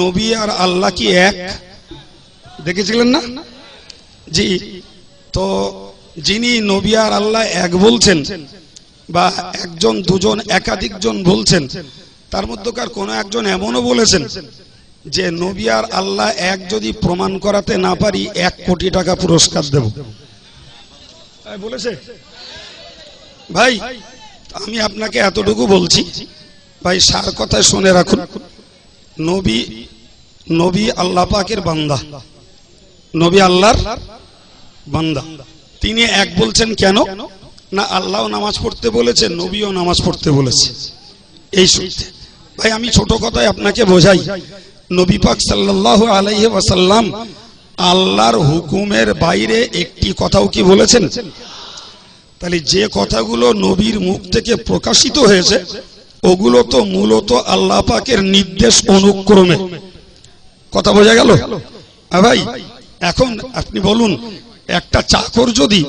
নবী আর আল্লাহ কি এক? দেখেছিলেন না? জি, তো যিনি নবী আর আল্লাহ এক বলছেন বা একজন, দুজন, একাধিক জন বলছেন, তার মধ্যকার কোনো একজন এমনও বলেছেন যে নবী আর আল্লাহ এক যদি প্রমাণ করাতে না পারি, এক কোটি টাকা পুরস্কার দেব। বলেছে? ভাই, আমি আপনাকে এতটুকু বলছি, ভাই, সার কথায় শুনে রাখুন। নবী নবী আল্লাহ পাকের বান্দা। নবী আল্লাহর বান্দা। তিনি এক বলছেন, কেন? না আল্লাহ নামাজ পড়তে বলেছে, নবীও নামাজ পড়তে বলেছে। এই সূত্রে। ভাই, আমি ছোট কথায় আপনাকে বোঝাই, নবী পাক সাল্লাল্লাহু আলাইহি ওয়াসাল্লাম আল্লাহর হুকুমের বাইরে একটি কথাও কি বলেছেন? তাহলে যে কথাগুলো নবীর মুখ থেকে প্রকাশিত হয়েছে ওগুলো তো মূলত আল্লাহ পাকের নির্দেশ অনুক্রমে। কথা বোঝা গেল? ভাই, এখন আপনি বলুন, একটা চাকর যদি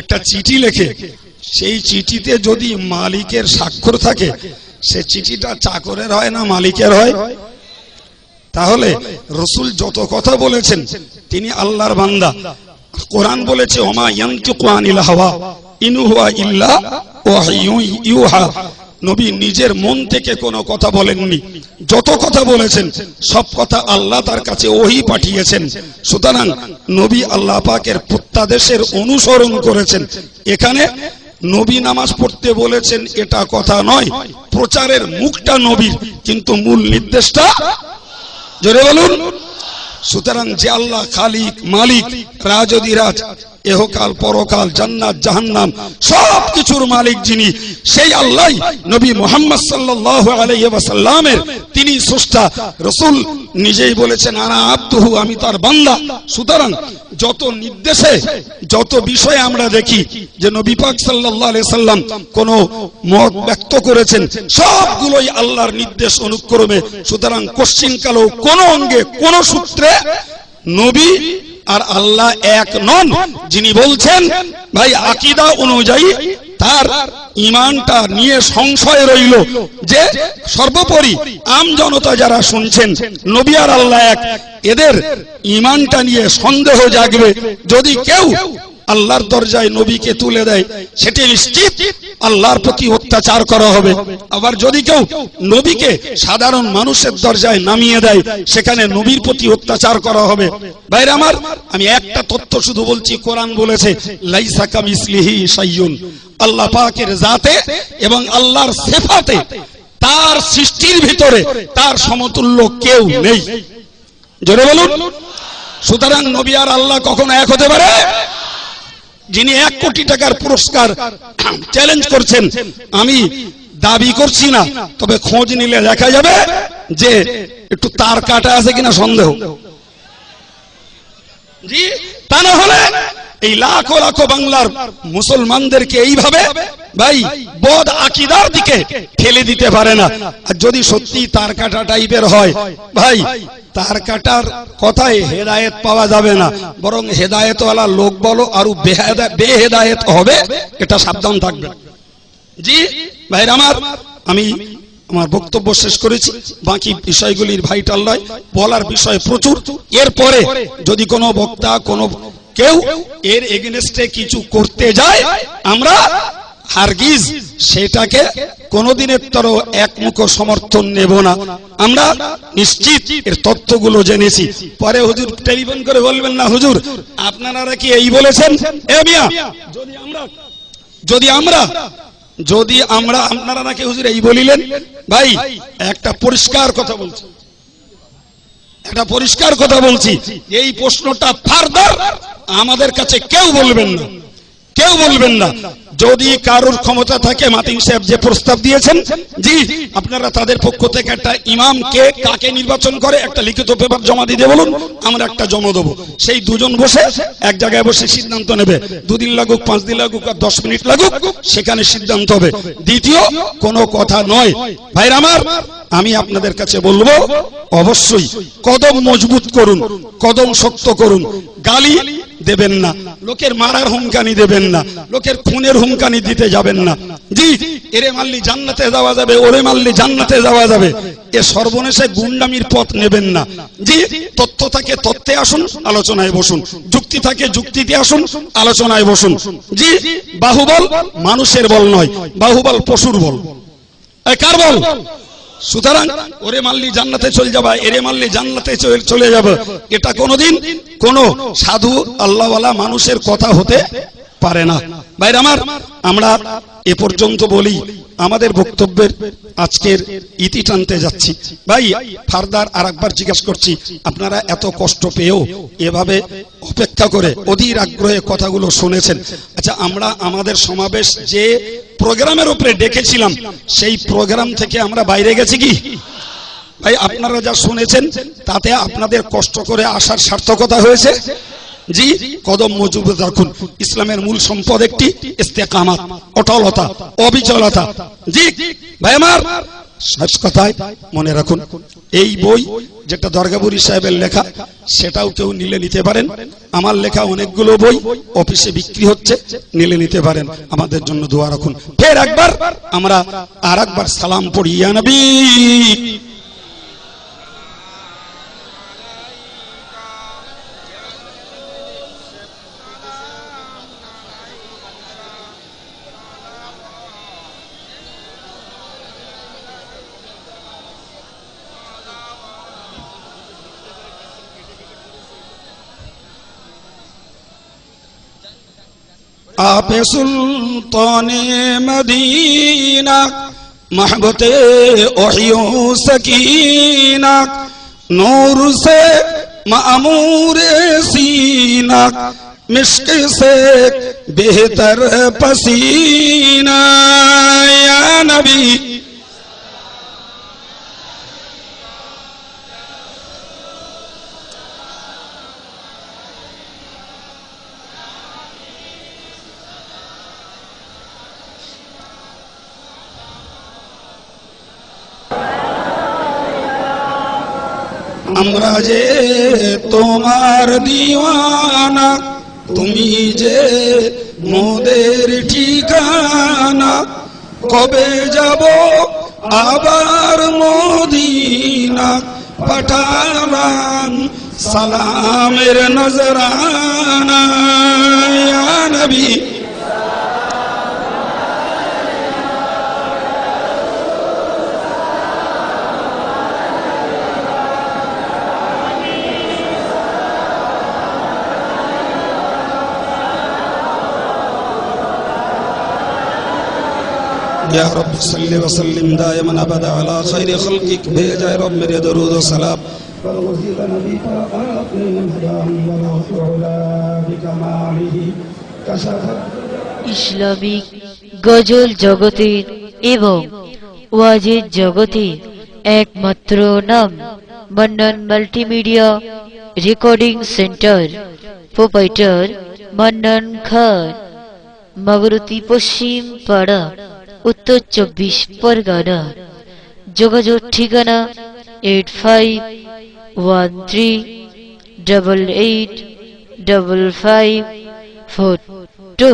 একটা চিঠি লেখে, সেই চিঠিতে যদি মালিকের স্বাক্ষর থাকে, সে চিঠিটা চাকরের হয় না মালিকের হয়? তাহলে রসুল যত কথা বলেছেন, তিনি আল্লাহর বান্দা। কোরআন বলেছে, ওমা ইয়ান্তিকু আনিল হাওয়া, ইন হুয়া ইল্লা ওয়াহয়ুন ইউহা। নবী নিজের মন থেকে কোনো কথা বলেননি। যত কথা বলেছেন, সব কথা আল্লাহ তার কাছে ওহি পাঠিয়েছেন। সুতরাং নবী আল্লাহ পাকের প্রত্যাদেশের অনুসরণ করেছেন। এখানে নবী নামাজ পড়তে বলেছেন, এটা কথা নয়। প্রচারের মুখটা নবীর, কিন্তু মূল নির্দেশটা জোরে বলুন। সুতরাং যে আল্লাহ খালিক, মালিক রাজদিরাজ এহকাল পরকাল, জান্নাত, জাহান্নাম সব কিছুর মালিক যিনি, সেই আল্লাহ নবী মোহাম্মদ সাল্লাল্লাহু আলাইহি ওয়াসাল্লামের তিনি স্রষ্টা। রাসূল নিজেই বলেছেন, আনা আব্দুহু, আমি তার বান্দা। সুতরাং যত নির্দেশে, যত বিষয়ে আমরা দেখি যে নবী পাক আলাইহি সাল্লাম কোন মত ব্যক্ত করেছেন, সবগুলোই আল্লাহর নির্দেশ অনুক্রমে। সুতরাং কোশ্চিন কালো কোন অঙ্গে, কোন সূত্রে নবী আর আল্লাহ এক নন। যিনি বলছেন, ভাই, আকিদা অনুযায়ী তার ইমানটা নিয়ে সংশয় রইল যে সর্বোপরি আম জনতা যারা শুনছেন, নবী আর আল্লাহ এক, এদের ইমানটা নিয়ে সন্দেহ জাগবে। যদি কেউ আল্লাহর দরজায় নবীকে তুলে দেয়, সেটি নিশ্চিত আল্লাহর প্রতি অত্যাচার করা হবে। আবার যদি কেউ নবীকে সাধারণ মানুষের দরজায় নামিয়ে দেয়, সেখানে নবীর প্রতি অত্যাচার করা হবে। বাইরে আমার, আমি একটা তথ্য শুধু বলছি, কোরআন বলেছে, লাইসা কামিসলিহি সাইয়ুন আল্লাহ পাকের জাতে এবং আল্লাহর সেফাতে তার সৃষ্টির ভিতরে তার সমতুল্য কেউ নেই। জোরে বলুন। সুতরাং নবী আর আল্লাহ কখনো এক হতে পারে? যিনি এক কোটি টাকার পুরস্কার চ্যালেঞ্জ করছেন, আমি দাবি করছি না, তবে খোঁজ নিলে দেখা যাবে যে একটু তার কাটা আছে কিনা সন্দেহ। জি, তা না হলে এই লাখো লাখো বাংলার মুসলমানদেরকে এইভাবে ভাই, বদ আকিদার দিকে ঠেলে দিতে পারে না। আর যদি সত্যি তার কাটা টাইপের হয়, ভাই, তার কাটার কথায় হেদায়েত পাওয়া যাবে না। বরং হেদায়েতওয়ালা লোক বলো, আরও বেহেদায়েত হবে, এটা সাবধান থাকবে। জি, ভাইর আমার, আমি আমার বক্তব্য শেষ করেছি। বাকি বিষয়গুলির ভাইটাল নয়। বলার বিষয় প্রচুর। এরপরে যদি কোনো বক্তা, কোনো কেউ এর এগেনস্টে কিছু করতে যায়, আমরা হারগিজ সেটাকে কোনদিনের তর একমুখ সমর্থন নেব না। আমরা নিশ্চিত এর তথ্যগুলো জেনেছি। পরে হুজুর টেলিফোন করে বলবেন না, হুজুর, আপনারা কি এই বলেছেন? যদি আমরা যদি আমরা যদি আমরা, আপনারা নাকি হুজুর এই বলিলেন? ভাই, একটা পরিষ্কার কথা বলছি, একটা পরিষ্কার কথা বলছি। এই প্রশ্নটা ফার্দার আমাদের কাছে কেউ বলবেন না। কেউ বলবেন না। যদি কারোর ক্ষমতা থাকে, মাতিন সাহেব যে প্রস্তাব দিয়েছেন, জি, আপনারা তাদের পক্ষ থেকে একটা ইমামকে কাকে নির্বাচন করে একটা লিখিত পেপার জমা দিতে বলুন, আমরা একটা জমা দেবো। সেই দুজন বসে এক জায়গায় বসে সিদ্ধান্ত নেবে। দুদিন লাগুক, পাঁচ দিন লাগুক আর দশ মিনিট লাগুক, সেখানে সিদ্ধান্ত হবে। দ্বিতীয়, কোনো কথা নয়। ভাইর আমার, আমি আপনাদের কাছে বলব, অবশ্যই কদম মজবুত করুন, কদম শক্ত করুন। গালি দেবেন না। লোকের মারার হুমকানি দেবেন না। লোকের খুনের হুমকানি দিতে যাবেন না। জি, এরে মারলি জান্নাতে যাওয়া যাবে, ওরে মারলি জান্নাতে যাওয়া যাবে। এ সর্বনেশে গুন্ডামির পথ নেবেন না। জি, তথ্য থাকে, তথ্যে আসুন, আলোচনায় বসুন। যুক্তি থাকে যুক্তিতে আসুন, আলোচনায় বসুন। জি, বাহুবল মানুষের বল নয়, বাহুবল পশুর বল। কার বল? সুতরাং ওরে মাল্লি জান্নাতে চলে যাবা, এরে মাল্লি জান্নাতে চলে- যাবে। এটা কোনোদিন কোন সাধু আল্লাহওয়ালা মানুষের কথা হতে পারে না। ভাইর আমার, আমরা এ পর্যন্ত বলি, আমাদের বক্তব্যের আজকের ইতি টানতে যাচ্ছি। ভাই, ফারদার আর একবার জিজ্ঞাসা করছি, আপনারা এত কষ্ট পেয়েও এভাবে অপেক্ষা করে অধীর আগ্রহে কথাগুলো শুনেছেন। আচ্ছা আমরা আমাদের সমাবেশ যে প্রোগ্রামের উপরে ডেকেছিলাম, সেই প্রোগ্রাম থেকে আমরা বাইরে গেছি কি? ভাই, আপনারা যা শুনেছেন, তাতে আপনাদের কষ্ট করে আসার সার্থকতা হয়েছে? জি, কদম মজুবত রাখুন। ইসলামের মূল সম্পদ একটি ইস্তেকামাত, অটলতা, অবিচলতা। জি, ভাই আমার শেষ কথায় মনে রাখুন, এই বই যেটা দরগাপুরি সাহেবের লেখা, সেটাও কেউ নিলে নিতে পারেন। আমার লেখা অনেকগুলো বই অফিসে বিক্রি হচ্ছে, নিলে নিতে পারেন। আমাদের জন্য দোয়া রাখুন। ফের একবার আমরা আর একবার সালাম পড়ি নবী। آپ سلطان مدینہ، محبت اوہیوں سکینہ، نور سے معمور سینہ مشک سے بہتر پسینہ۔ یا نبی আমরা যে তোমার দিওয়ানা, তুমি যে মোদের ঠিকানা, কবে যাব আবার মদিনা? পাঠালাম সালামের নজরানা নবী। या रब सल्ली व सल्लिम दायमन अबदा अला खैर खल्किक भेजा रब मेरे दरूद व सलाम فالوزير نبي فأقل هداه ولا بكماله كشف ইসলামিক গজল জগতের এবং ওয়াজের জগতের একমাত্র নাম Mannan multimedia recording centre proprietor Mannan Khan মাগরতি পশ্চিম পাড়া উত্তর চব্বিশ, পরগনা। যোগাযোগ ঠিকানা eight five one three double eight double five four two.